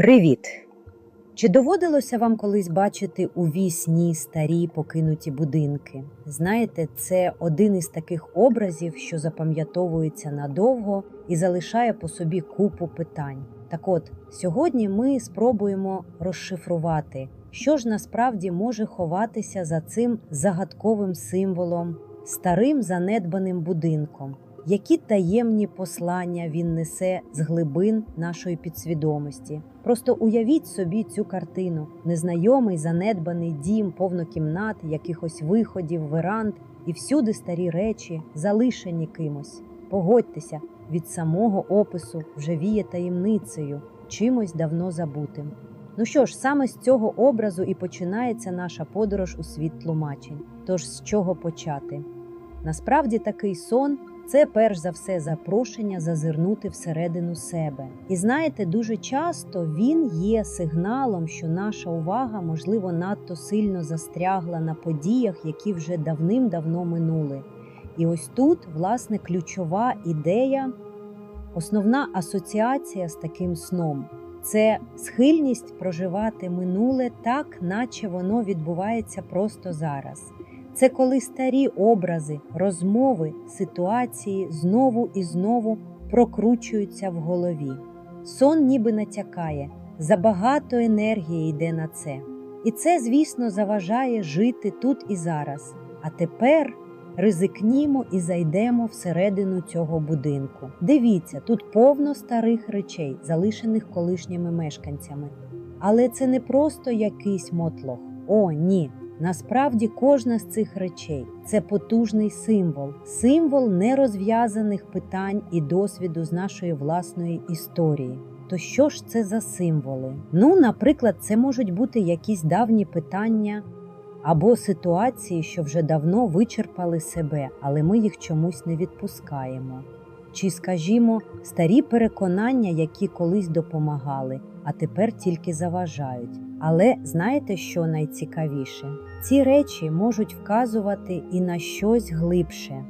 Привіт! Чи доводилося вам колись бачити у вісні старі покинуті будинки? Знаєте, це один із таких образів, що запам'ятовується надовго і залишає по собі купу питань. Так от, сьогодні ми спробуємо розшифрувати, що ж насправді може ховатися за цим загадковим символом, старим занедбаним будинком. Які таємні послання він несе з глибин нашої підсвідомості? Просто уявіть собі цю картину: незнайомий занедбаний дім, повно кімнат, якихось виходів, веранд, і всюди старі речі, залишені кимось. Погодьтеся, від самого опису вже віє таємницею, чимось давно забутим. Ну що ж, саме з цього образу і починається наша подорож у світ тлумачень. Тож з чого почати? Насправді такий сон це перш за все запрошення зазирнути всередину себе. І знаєте, дуже часто він є сигналом, що наша увага, можливо, надто сильно застрягла на подіях, які вже давним-давно минули. І ось тут, власне, ключова ідея, основна асоціація з таким сном. Це схильність проживати минуле так, наче воно відбувається просто зараз. Це коли старі образи, розмови, ситуації знову і знову прокручуються в голові. Сон ніби натякає, забагато енергії йде на це. І це, звісно, заважає жити тут і зараз. А тепер ризикнімо і зайдемо всередину цього будинку. Дивіться, тут повно старих речей, залишених колишніми мешканцями. Але це не просто якийсь мотлох. О, ні. Насправді кожна з цих речей це потужний символ, символ нерозв'язаних питань і досвіду з нашої власної історії. То що ж це за символи? Ну, наприклад, це можуть бути якісь давні питання або ситуації, що вже давно вичерпали себе, але ми їх чомусь не відпускаємо. Чи, скажімо, старі переконання, які колись допомагали, а тепер тільки заважають. Але знаєте, що найцікавіше? Ці речі можуть вказувати і на щось глибше,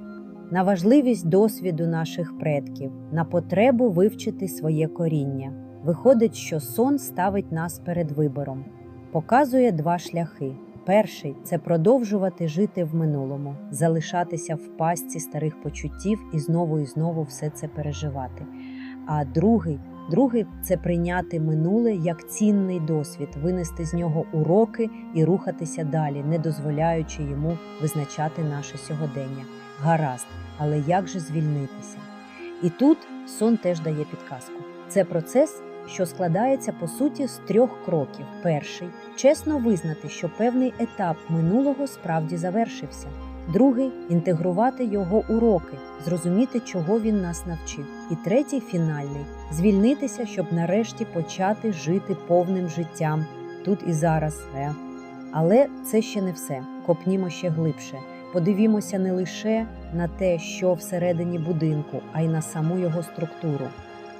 на важливість досвіду наших предків, на потребу вивчити своє коріння. Виходить, що сон ставить нас перед вибором, показує два шляхи. Перший це продовжувати жити в минулому, залишатися в пастці старих почуттів і знову і знову все це переживати. А другий Другий це прийняти минуле як цінний досвід, винести з нього уроки і рухатися далі, не дозволяючи йому визначати наше сьогодення. Гаразд, але як же звільнитися? І тут сон теж дає підказку. Це процес, що складається по суті з трьох кроків. Перший чесно визнати, що певний етап минулого справді завершився. Другий інтегрувати його уроки, зрозуміти, чого він нас навчив. І третій фінальний звільнитися, щоб нарешті почати жити повним життям тут і зараз. Але це ще не все. Копнімо ще глибше. Подивімося не лише на те, що всередині будинку, а й на саму його структуру,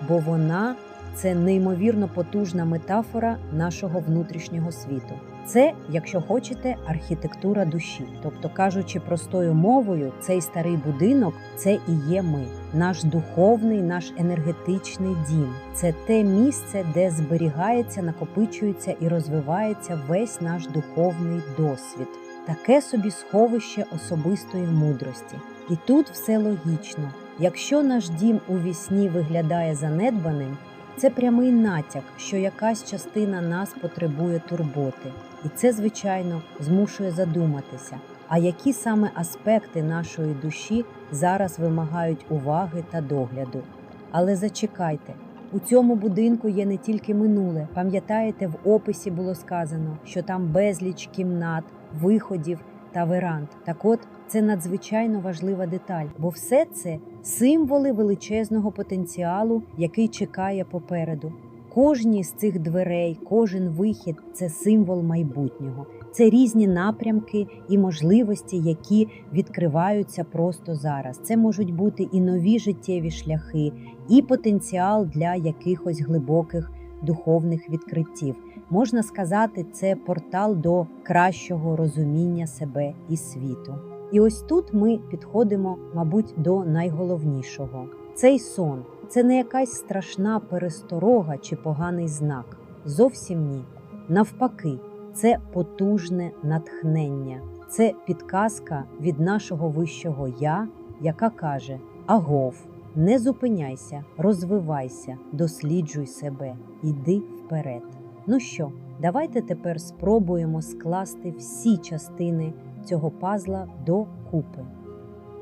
бо вона це неймовірно потужна метафора нашого внутрішнього світу. Це, якщо хочете, архітектура душі. Тобто, кажучи простою мовою, цей старий будинок це і є ми, наш духовний, наш енергетичний дім. Це те місце, де зберігається, накопичується і розвивається весь наш духовний досвід, таке собі сховище особистої мудрості. І тут все логічно. Якщо наш дім у вісні виглядає занедбаним. Це прямий натяк, що якась частина нас потребує турботи, і це, звичайно, змушує задуматися, а які саме аспекти нашої душі зараз вимагають уваги та догляду. Але зачекайте, у цьому будинку є не тільки минуле. Пам'ятаєте, в описі було сказано, що там безліч кімнат, виходів та веранд. Так от це надзвичайно важлива деталь, бо все це символи величезного потенціалу, який чекає попереду. Кожні з цих дверей, кожен вихід це символ майбутнього. Це різні напрямки і можливості, які відкриваються просто зараз. Це можуть бути і нові життєві шляхи, і потенціал для якихось глибоких духовних відкриттів. Можна сказати, це портал до кращого розуміння себе і світу. І ось тут ми підходимо, мабуть, до найголовнішого. Цей сон це не якась страшна пересторога чи поганий знак. Зовсім ні. Навпаки, це потужне натхнення, це підказка від нашого вищого я, яка каже: Агов, не зупиняйся, розвивайся, досліджуй себе, йди вперед. Ну що, давайте тепер спробуємо скласти всі частини цього пазла до купи.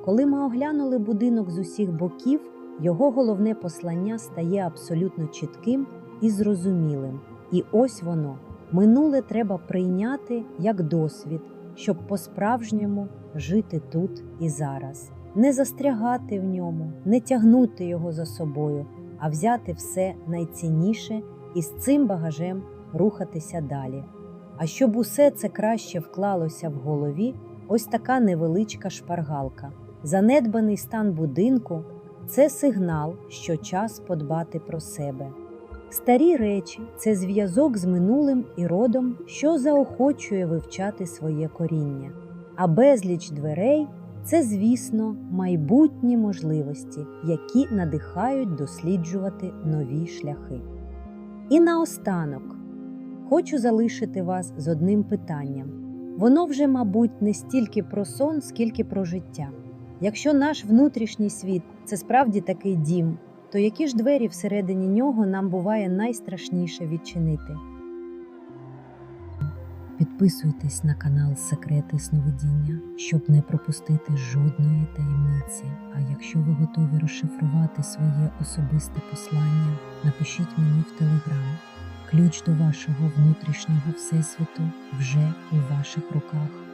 Коли ми оглянули будинок з усіх боків, його головне послання стає абсолютно чітким і зрозумілим. І ось воно минуле треба прийняти як досвід, щоб по-справжньому жити тут і зараз, не застрягати в ньому, не тягнути його за собою, а взяти все найцінніше і з цим багажем рухатися далі. А щоб усе це краще вклалося в голові, ось така невеличка шпаргалка. Занедбаний стан будинку це сигнал, що час подбати про себе. Старі речі це зв'язок з минулим і родом, що заохочує вивчати своє коріння. А безліч дверей це, звісно, майбутні можливості, які надихають досліджувати нові шляхи. І наостанок хочу залишити вас з одним питанням. Воно вже, мабуть, не стільки про сон, скільки про життя. Якщо наш внутрішній світ це справді такий дім, то які ж двері всередині нього нам буває найстрашніше відчинити? Підписуйтесь на канал Секрети Сновидіння, щоб не пропустити жодної таємниці. А якщо ви готові розшифрувати своє особисте послання, напишіть мені в телеграм. Ключ до вашого внутрішнього всесвіту вже у ваших руках.